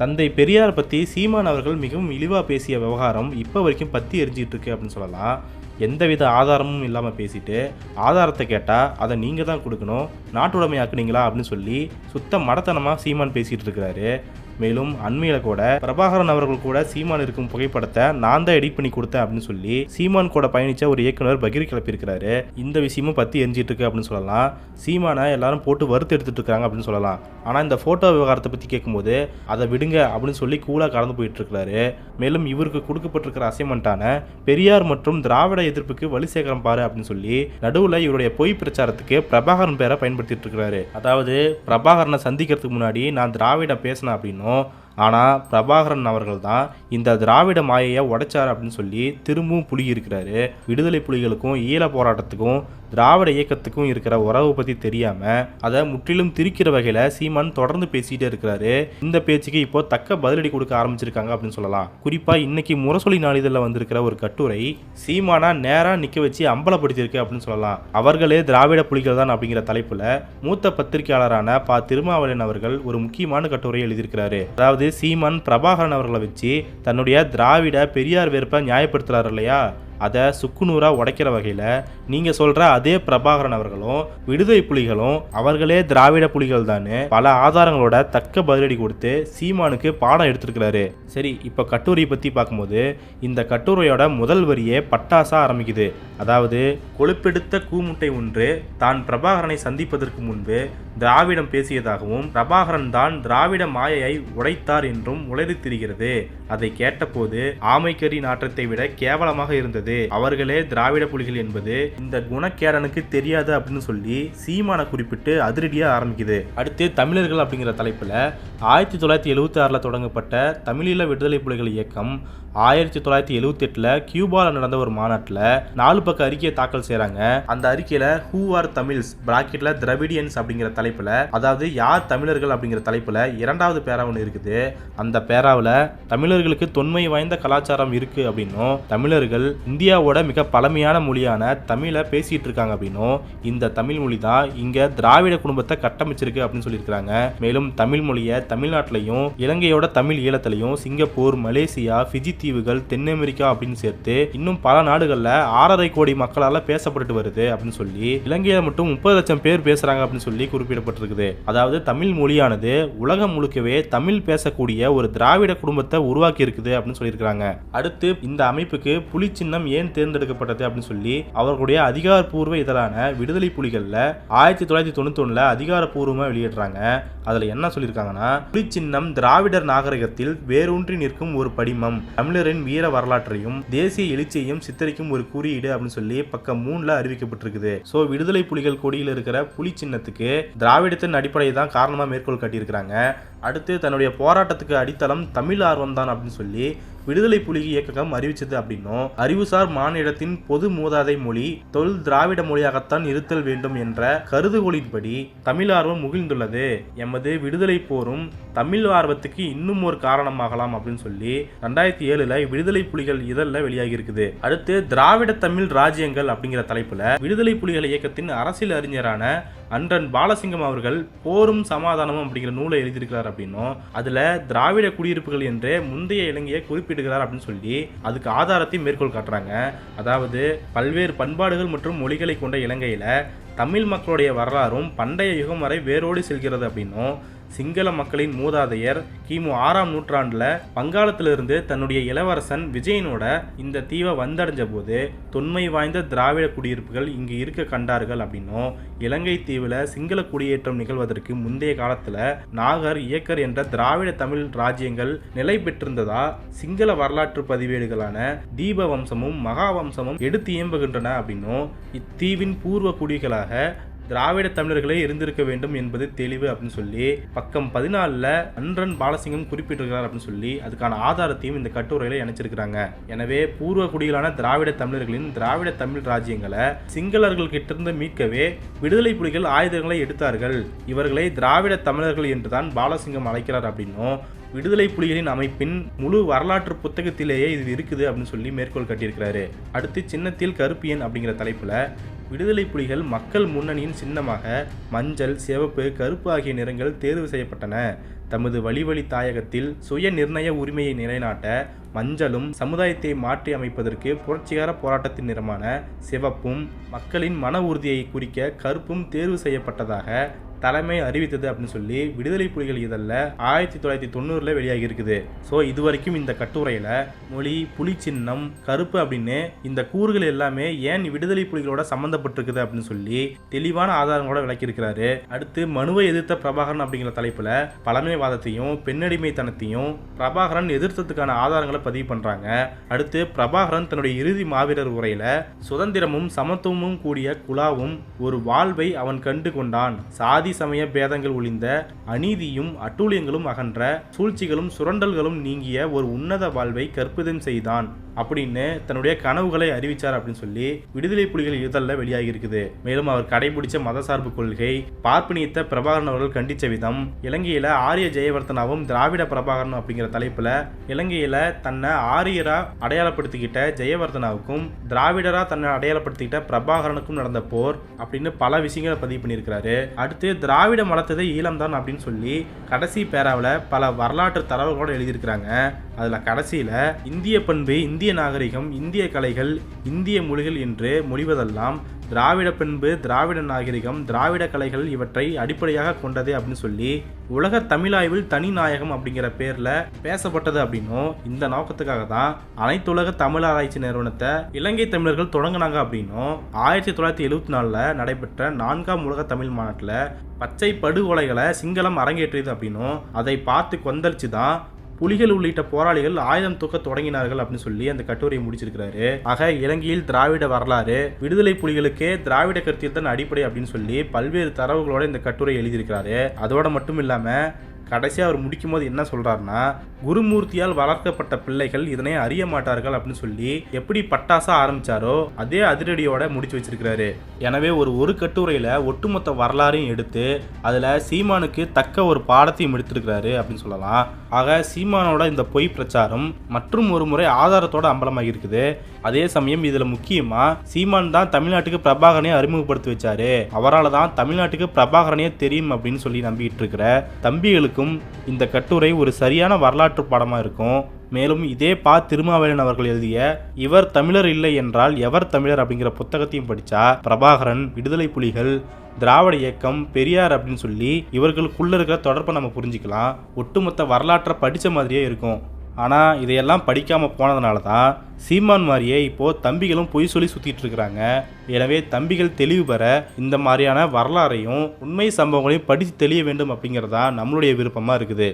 தந்தை பெரியார் பற்றி சீமான் அவர்கள் மிகவும் இழிவாக பேசிய விவகாரம் இப்போ வரைக்கும் பற்றி எரிஞ்சிட்டு இருக்கு அப்படின்னு சொல்லலாம். எந்தவித ஆதாரமும் இல்லாமல் பேசிட்டு ஆதாரத்தை கேட்டால் அதை நீங்கள் தான் கொடுக்கணும் நாட்டுடைமையாக்குனீங்களா அப்படின்னு சொல்லி சுத்த மடத்தனமாக சீமான் பேசிகிட்டு இருக்கிறாரு. மேலும் அண்மையில் கூட பிரபாகரன் அவர்கள் கூட சீமான் இருக்கும் புகைப்படத்தை நான் தான் எடிட் பண்ணி கொடுத்தேன் அப்படின்னு சொல்லி சீமான் கூட பயணிச்ச ஒரு இயக்குனர் பகிர் கிளப்பியிருக்கிறாரு. இந்த விஷயமும் பற்றி எரிஞ்சிட்டு இருக்கு அப்படின்னு சொல்லலாம். சீமானை எல்லாரும் போட்டு வறுத்து எடுத்துட்டு இருக்காங்க அப்படின்னு சொல்லலாம். ஆனால் இந்த ஃபோட்டோ விவகாரத்தை பற்றி கேட்கும்போது அதை விடுங்க அப்படின்னு சொல்லி கூலாக கடந்து போயிட்டு இருக்கிறாரு மேலும் இவருக்கு கொடுக்கப்பட்டிருக்கிற அசைன்மெண்ட்டான பெரியார் மற்றும் திராவிட எதிர்ப்புக்கு வலி சேகரம் பாரு அப்படின்னு சொல்லி நடுவில் இவருடைய பொய் பிரச்சாரத்துக்கு பிரபாகரன் பேரை பயன்படுத்திட்டு இருக்கிறாரு அதாவது பிரபாகரனை சந்திக்கிறதுக்கு முன்னாடி நான் திராவிடம் பேசினேன் அப்படின்னும் 어? ஆனால் பிரபாகரன் அவர்கள் தான் இந்த திராவிட மாயையை உடைச்சார் அப்படின்னு சொல்லி திரும்பவும் புலி இருக்கிறாரு விடுதலை புலிகளுக்கும் ஈழ போராட்டத்துக்கும் திராவிட இயக்கத்துக்கும் இருக்கிற உறவு பற்றி தெரியாமல் அதை முற்றிலும் திரிக்கிற வகையில் சீமான் தொடர்ந்து பேசிகிட்டே இருக்கிறாரு. இந்த பேச்சுக்கு இப்போ தக்க பதிலடி கொடுக்க ஆரம்பிச்சிருக்காங்க அப்படின்னு சொல்லலாம். குறிப்பாக இன்னைக்கு முரசொலி நாளிதழில் வந்திருக்கிற ஒரு கட்டுரை சீமானா நேராக நிற்க வச்சு அம்பலப்படுத்தியிருக்கு அப்படின்னு சொல்லலாம். அவர்களே திராவிட புலிகள் தான் அப்படிங்கிற தலைப்பில் மூத்த பத்திரிகையாளரான பா. திருமாவளவன் அவர்கள் ஒரு முக்கியமான கட்டுரையை எழுதியிருக்கிறாரு. அதாவது சீமான் பிரபாகரன் அவர்களை வச்சு தன்னுடைய திராவிட பெரியார் வெறுப்பை நியாயப்படுத்துறாரு இல்லையா? அதை சுக்குநூறாக உடைக்கிற வகையில் நீங்கள் சொல்கிற அதே பிரபாகரன் அவர்களும் விடுதலை புலிகளும் அவர்களே திராவிட புலிகள் தான் பல ஆதாரங்களோட தக்க பதிலடி கொடுத்து சீமானுக்கு பாடம் எடுத்திருக்கிறாரு. சரி இப்போ கட்டுரையை பற்றி பார்க்கும்போது இந்த கட்டுரையோட முதல் வரியே பட்டாசா ஆரம்பிக்குது. அதாவது கொழுப்பெடுத்த கூமுட்டை ஒன்று தான் பிரபாகரனை சந்திப்பதற்கு முன்பு திராவிடம் பேசியதாகவும் பிரபாகரன் தான் திராவிட மாயையை உடைத்தார் என்றும் உளறி திரிகிறது அதை கேட்டபோது ஆமைக்கறி நாற்றத்தை விட கேவலமாக இருந்தது. அவர்களே திராவிட புலிகள் என்பது இந்த குணக்கேடனுக்கு தெரியாது அப்படின்னு சொல்லி சீமான குறிப்பிட்டு அதிரடியா ஆரம்பிக்குது. அடுத்து தமிழர்கள் அப்படிங்கிற தலைப்புல ஆயிரத்தி தொள்ளாயிரத்தி எழுபத்தி ஆறில் தொடங்கப்பட்ட தமிழீழ விடுதலை புலிகள் இயக்கம் ஆயிரத்தி தொள்ளாயிரத்தி எழுவத்தி எட்டில் கியூபாவில் நடந்த ஒரு மாநாட்டில் நாலு பக்க அறிக்கையை தாக்கல் செய்கிறாங்க அந்த அறிக்கையில் ஹூ ஆர் தமிழ்ஸ் பிராக்கெட்டில் திரவிடியன்ஸ் அப்படிங்கிற தலைப்பில் அதாவது யார் தமிழர்கள் அப்படிங்கிற தலைப்பில் இரண்டாவது பேரா ஒன்று இருக்குது. அந்த பேராவில் தமிழர்களுக்கு தொன்மை வாய்ந்த கலாச்சாரம் இருக்குது அப்படின்னும் தமிழர்கள் இந்தியாவோட மிக பழமையான மொழியான தமிழை பேசிட்டு இருக்காங்க அப்படின்னும் இந்த தமிழ் மொழி தான் இங்கே திராவிட குடும்பத்தை கட்டமைச்சிருக்கு அப்படின்னு சொல்லியிருக்கிறாங்க. மேலும் தமிழ் மொழியை தமிழ்நாட்டிலையும் இலங்கையோட தமிழ் ஈழத்திலையும் சிங்கப்பூர் மலேசியா ஃபிஜி தீவுகள் தென் அமெரிக்கா அப்படின்னு சேர்த்து இன்னும் பல நாடுகளில் ஆறரை கோடி மக்களால் பேசப்பட்டு வருது அப்படின்னு சொல்லி இலங்கையில் மட்டும் முப்பது லட்சம் பேர் பேசுறாங்க அப்படின்னு சொல்லி குறிப்பிடப்பட்டிருக்குது. அதாவது தமிழ் மொழியானது உலகம் முழுக்கவே தமிழ் பேசக்கூடிய ஒரு திராவிட குடும்பத்தை உருவாக்கி இருக்குது அப்படின்னு சொல்லியிருக்கிறாங்க. அடுத்து இந்த அமைப்புக்கு புலி சின்னம் ஏன் தேர்ந்தெடுக்கப்பட்டது அப்படின்னு சொல்லி அவர்களுடைய அதிகாரப்பூர்வ இதழான விடுதலை புலிகளில் ஆயிரத்தி தொள்ளாயிரத்தி தொண்ணூத்தி அதிகாரப்பூர்வமாக அதிகாரப்பூர்வமா வெளியிடுறாங்க. அதில் என்ன சொல்லியிருக்காங்கன்னா புலி சின்னம் திராவிடர் நாகரிகத்தில் வேரூன்றி நிற்கும் ஒரு படிமம். தமிழரின் வீர வரலாற்றையும் தேசிய எழுச்சியையும் சித்தரிக்கும் ஒரு குறியீடு அப்படின்னு சொல்லி பக்கம் மூணுல அறிவிக்கப்பட்டிருக்குது. ஸோ விடுதலை புலிகள் கொடியில் இருக்கிற புலி சின்னத்துக்கு திராவிடத்தின் அடிப்படையை தான் காரணமாக மேற்கோள் காட்டியிருக்கிறாங்க. அடுத்து தன்னுடைய போராட்டத்துக்கு அடித்தளம் தமிழ் ஆர்வம் தான் அப்படின்னு சொல்லி விடுதலை புலி இயக்கம் அறிவிச்சது அப்படின்னும் அறிவுசார் மாநிலத்தின் பொது மூதாதை மொழி தொல் திராவிட மொழியாகத்தான் இருத்தல் வேண்டும் என்ற கருதுகோளின்படி தமிழ் ஆர்வம் முகிழ்ந்துள்ளது. எமது விடுதலை போரும் தமிழ் ஆர்வத்துக்கு இன்னும் ஒரு காரணமாகலாம் அப்படின்னு சொல்லி ரெண்டாயிரத்தி ஏழுல விடுதலை புலிகள் இதழில் வெளியாகி இருக்குது அடுத்து திராவிட தமிழ் ராஜ்யங்கள் அப்படிங்கிற தலைப்புல விடுதலை புலிகள் இயக்கத்தின் அரசியல் அறிஞரான அன்றன் பாலசிங்கம் அவர்கள் போரும் சமாதானமும் அப்படிங்கிற நூலை எழுதியிருக்கிறார் அப்படின்னும் அதுல திராவிட குடியிருப்புகள் என்று முந்தைய இலங்கையை குறிப்பிடுகிறார் அப்படின்னு சொல்லி அதுக்கு ஆதாரத்தை மேற்கோள் காட்டுறாங்க. அதாவது பல்வேறு பண்பாடுகள் மற்றும் மொழிகளை கொண்ட இலங்கையில தமிழ் மக்களுடைய வரலாறும் பண்டைய யுகம் வரை வேரோடு செல்கிறது அப்படின்னும் சிங்கள மக்களின் மூதாதையர் கிமு ஆறாம் நூற்றாண்டுல வங்காளத்திலிருந்து தன்னுடைய இளவரசன் விஜயனோட இந்த தீவை வந்தடைஞ்ச போது தொன்மை வாய்ந்த திராவிட குடியிருப்புகள் இங்கு இருக்க கண்டார்கள் அப்படின்னும் இலங்கை தீவுல சிங்கள குடியேற்றம் நிகழ்வதற்கு முந்தைய காலத்துல நாகர் இயக்கர் என்ற திராவிட தமிழ் ராஜ்யங்கள் நிலை பெற்றிருந்ததா சிங்கள வரலாற்று பதிவேடுகளான தீப வம்சமும் மகாவம்சமும் எடுத்து இயம்புகின்றன அப்படின்னும் இத்தீவின் பூர்வ குடிகளாக திராவிட தமிழர்களே இருந்திருக்க வேண்டும் என்பது தெளிவு அப்படின்னு சொல்லி பக்கம் பதினாலில் அன்றன் பாலசிங்கம் குறிப்பிட்டிருக்கிறார் அப்படின்னு சொல்லி அதுக்கான ஆதாரத்தையும் இந்த கட்டுரையில் இணைச்சிருக்கிறாங்க. எனவே பூர்வ குடிகளான திராவிட தமிழர்களின் திராவிட தமிழ் ராஜ்யங்களை சிங்களர்கள் கிட்டிருந்து மீட்கவே விடுதலை புலிகள் ஆயுதங்களை எடுத்தார்கள். இவர்களை திராவிட தமிழர்கள் என்றுதான் பாலசிங்கம் அழைக்கிறார் அப்படின்னும் விடுதலை புலிகளின் அமைப்பின் முழு வரலாற்று புத்தகத்திலேயே இது இருக்குது அப்படின்னு சொல்லி மேற்கோள் காட்டியிருக்கிறாரு. அடுத்து சின்னத்தில் கருப்பியன் அப்படிங்கிற தலைப்புல விடுதலை புலிகள் மக்கள் முன்னணியின் சின்னமாக மஞ்சள் சிவப்பு கருப்பு ஆகிய நிறங்கள் தேர்வு செய்யப்பட்டன. தமது வழிவழி தாயகத்தில் சுய நிர்ணய உரிமையை நிலைநாட்ட மஞ்சளும் சமுதாயத்தை மாற்றி அமைப்பதற்கு புரட்சிகர போராட்டத்தின் நிறமான சிவப்பும் மக்களின் மன உறுதியை குறிக்க கருப்பும் தேர்வு செய்யப்பட்டதாக தலைமை அறிவித்தது அப்படின்னு சொல்லி விடுதலை புலிகள் இதழில் ஆயிரத்தி தொள்ளாயிரத்தி தொண்ணூறில் வெளியாகி இருக்குது ஸோ இது வரைக்கும் இந்த கட்டுரையில் மொழி புலி சின்னம் கருப்பு அப்படின்னு இந்த கூறுகள் எல்லாமே ஏன் விடுதலை புலிகளோட சம்மந்தப்பட்டிருக்குது அப்படின்னு சொல்லி தெளிவான ஆதாரங்களோட விளக்கியிருக்கிறாரு. அடுத்து மனுவை எதிர்த்த பிரபாகரன் அப்படிங்கிற தலைப்பில் பழமைவாதத்தையும் பெண்ணடிமைத்தனத்தையும் பிரபாகரன் எதிர்த்ததுக்கான ஆதாரங்களை பதிவு பண்ணுறாங்க அடுத்து பிரபாகரன் தன்னுடைய இறுதி மாவீரர் உரையில் சுதந்திரமும் சமத்துவமும் கூடிய குழாவும் ஒரு வாழ்வை அவன் கண்டு கொண்டான். சாதி சமய பேதங்கள் ஒளிந்த அநீதியும் அட்டூழியங்களும் அகன்ற சூழ்ச்சிகளும் சுரண்டல்களும் நீங்கிய ஒரு உன்னத வாழ்வை கற்பிதம் செய்தான். அப்படின்னு தன்னுடைய கனவுகளை அறிவிச்சார் அப்படின்னு சொல்லி விடுதலை புலிகள் இதழில் வெளியாகி இருக்குது மேலும் அவர் கடைபிடிச்ச மதசார்பு கொள்கை பார்ப்பனியத்தை பிரபாகரன் அவர்கள் கண்டிச்ச விதம் இலங்கையில ஆரிய ஜெயவர்த்தனாவும் திராவிட பிரபாகரன் அப்படிங்கிற தலைப்புல இலங்கையில தன்னை ஆரியரா அடையாளப்படுத்திக்கிட்ட ஜெயவர்த்தனாவுக்கும் திராவிடரா தன்னை அடையாளப்படுத்திக்கிட்ட பிரபாகரனுக்கும் நடந்த போர் அப்படின்னு பல விஷயங்களை பதிவு பண்ணியிருக்கிறாரு. அடுத்து திராவிட மலத்ததை ஈழம்தான் அப்படின்னு சொல்லி கடைசி பேராவில் பல வரலாற்று தரவுகளோடு எழுதியிருக்கிறாங்க. அதில் கடைசியில் இந்திய பண்பு இந்திய நாகரிகம் இந்திய கலைகள் இந்திய மொழிகள் என்று மொழிவதெல்லாம் திராவிட பண்பு திராவிட நாகரிகம் திராவிட கலைகள் இவற்றை அடிப்படையாக கொண்டது அப்படின்னு சொல்லி உலக தமிழாய்வில் தனி நாயகம் அப்படிங்கிற பேரில் பேசப்பட்டது அப்படின்னும் இந்த நோக்கத்துக்காக தான் அனைத்துலக தமிழ் ஆராய்ச்சி நிறுவனத்தை இலங்கை தமிழர்கள் தொடங்கினாங்க அப்படின்னும் ஆயிரத்தி தொள்ளாயிரத்தி எழுபத்தி நாலில் நடைபெற்ற நான்காம் உலக தமிழ் மாநாட்டில் பச்சை படுகொலைகளை சிங்களம் அரங்கேற்றியது அப்படின்னும் அதை பார்த்து கொந்தளிச்சு தான் புலிகள் உள்ளிட்ட போராளிகள் ஆயுதம் தூக்க தொடங்கினார்கள் அப்படின்னு சொல்லி அந்த கட்டுரையை முடிச்சிருக்கிறாரு. ஆக இலங்கையில் திராவிட வரலாறு விடுதலை புலிகளுக்கே திராவிட கருத்தியல் தான் அடிப்படை அப்படின்னு சொல்லி பல்வேறு தரவுகளோட இந்த கட்டுரை எழுதியிருக்கிறாரு. அதோட மட்டும் இல்லாம கடைசியாக அவர் முடிக்கும் போது என்ன சொல்கிறாருன்னா குருமூர்த்தியால் வளர்க்கப்பட்ட பிள்ளைகள் இதனை அறிய மாட்டார்கள் அப்படின்னு சொல்லி எப்படி பட்டாசா ஆரம்பிச்சாரோ அதே அதிரடியோட முடிச்சு வச்சிருக்கிறாரு. எனவே ஒரு ஒரு கட்டுரையில் ஒட்டுமொத்த வரலாறையும் எடுத்து அதில் சீமானுக்கு தக்க ஒரு பாடத்தையும் எடுத்திருக்கிறாரு அப்படின்னு சொல்லலாம். ஆக சீமானோட இந்த பொய் பிரச்சாரம் மற்றும் ஒரு முறை ஆதாரத்தோட அம்பலமாக இருக்குது. அதே சமயம் இதில் முக்கியமாக சீமான் தான் தமிழ்நாட்டுக்கு பிரபாகரனை அறிமுகப்படுத்தி வச்சாரு. அவரால் தான் தமிழ்நாட்டுக்கு பிரபாகரனே தெரியும் அப்படின்னு சொல்லி நம்பிக்கிட்டு இருக்கிற தம்பிகளுக்கு தம்பிகளுக்கும் இந்த கட்டுரை ஒரு சரியான வரலாற்று பாடமாக இருக்கும். மேலும் இதே பா. திருமாவேலன் அவர்கள் எழுதிய இவர் தமிழர் இல்லை என்றால் எவர் தமிழர்? அப்படிங்கிற புத்தகத்தையும் படித்தா பிரபாகரன் விடுதலை புலிகள் திராவிட இயக்கம் பெரியார் அப்படின்னு சொல்லி இவர்களுக்குள்ள இருக்கிற தொடர்பை நம்ம புரிஞ்சுக்கலாம். ஒட்டுமொத்த வரலாற்றை படித்த மாதிரியே இருக்கும். ஆனால் இதையெல்லாம் படிக்காமல் போனதுனால தான் சீமான் மாதிரியே இப்போது தம்பிகளும் பொய் சொல்லி சுற்றிட்டு இருக்கிறாங்க எனவே தம்பிகள் தெளிவு பெற இந்த மாதிரியான வரலாறையும் உண்மை சம்பவங்களையும் படித்து தெளிய வேண்டும் அப்படிங்கிறது தான் நம்மளுடைய விருப்பமாக இருக்குது.